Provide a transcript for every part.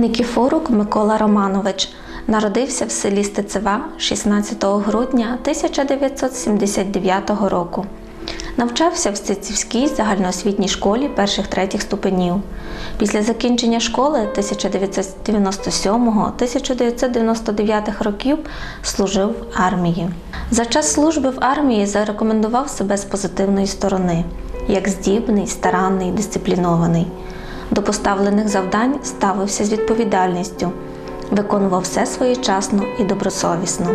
Никіфорук Микола Романович народився в селі Стецева 16 грудня 1979 року. Навчався в Стецівській загальноосвітній школі перших третіх ступенів. Після закінчення школи 1997-1999 років служив в армії. За час служби в армії зарекомендував себе з позитивної сторони, як здібний, старанний, дисциплінований. До поставлених завдань ставився з відповідальністю, виконував все своєчасно і добросовісно.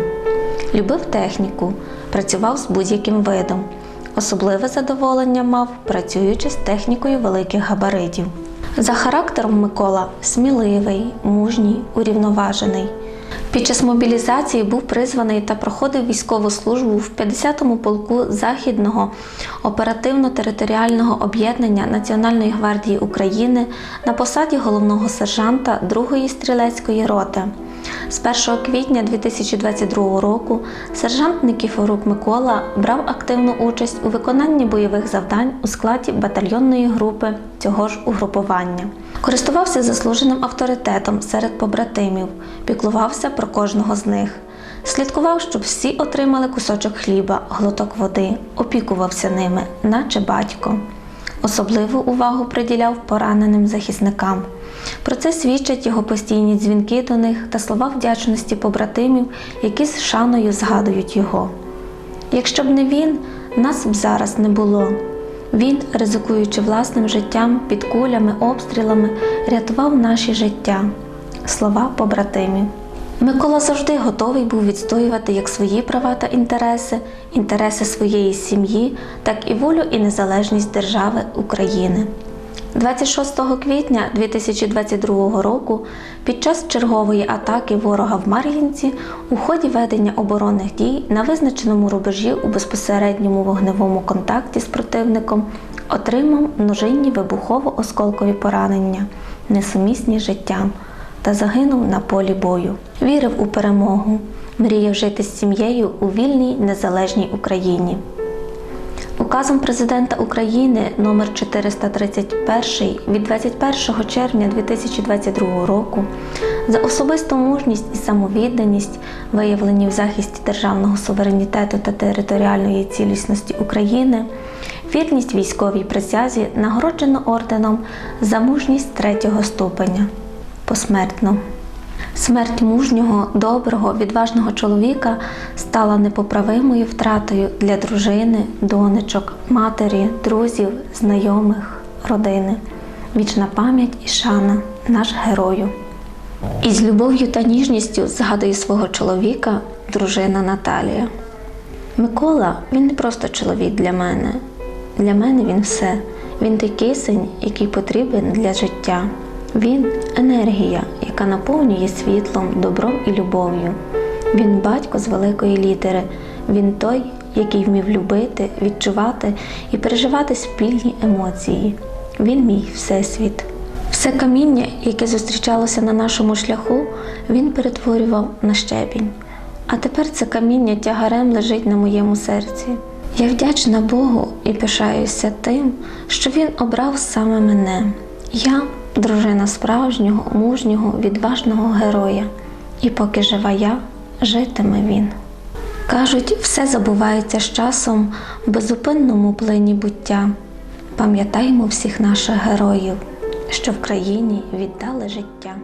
Любив техніку, працював з будь-яким видом. Особливе задоволення мав, працюючи з технікою великих габаритів. За характером Микола сміливий, мужній, урівноважений. Під час мобілізації був призваний та проходив військову службу в 50-му полку Західного оперативно-територіального об'єднання Національної гвардії України на посаді головного сержанта 2-ї стрілецької роти. З 1 квітня 2022 року сержант Никіфорук Микола брав активну участь у виконанні бойових завдань у складі батальйонної групи цього ж угрупування. Користувався заслуженим авторитетом серед побратимів, піклувався про кожного з них. Слідкував, щоб всі отримали кусочок хліба, глоток води, опікувався ними, наче батько. Особливу увагу приділяв пораненим захисникам. Про це свідчать його постійні дзвінки до них та слова вдячності побратимів, які з шаною згадують його. Якщо б не він, нас б зараз не було. Він, ризикуючи власним життям під кулями, обстрілами, рятував наші життя. Слова побратимів. Микола завжди готовий був відстоювати як свої права та інтереси, інтереси своєї сім'ї, так і волю і незалежність держави України. 26 квітня 2022 року під час чергової атаки ворога в Мар'їнці у ході ведення оборонних дій на визначеному рубежі у безпосередньому вогневому контакті з противником отримав множинні вибухово-осколкові поранення, несумісні з життям, та загинув на полі бою. Вірив у перемогу, мріяв жити з сім'єю у вільній незалежній Україні. Указом президента України номер 431 від 21 червня 2022 року за особисту мужність і самовідданість, виявлені в захисті державного суверенітету та територіальної цілісності України, вірність військовій присязі нагороджено орденом за мужність третього ступеня посмертно. Смерть мужнього, доброго, відважного чоловіка стала непоправимою втратою для дружини, донечок, матері, друзів, знайомих, родини. Вічна пам'ять і шана, наш герою. І з любов'ю та ніжністю згадує свого чоловіка, дружина Наталія. Микола він не просто чоловік для мене. Для мене він все. Він той кисень, який потрібен для життя. Він енергія, яка наповнює світлом, добром і любов'ю. Він батько з великої літери. Він той, який вмів любити, відчувати і переживати спільні емоції. Він мій всесвіт. Все каміння, яке зустрічалося на нашому шляху, він перетворював на щебінь. А тепер це каміння тягарем лежить на моєму серці. Я вдячна Богу і пишаюся тим, що він обрав саме мене. Я дружина справжнього, мужнього, відважного героя. І поки жива я, житиме він. Кажуть, все забувається з часом в безупинному плині буття. Пам'ятаймо всіх наших героїв, що в країні віддали життя.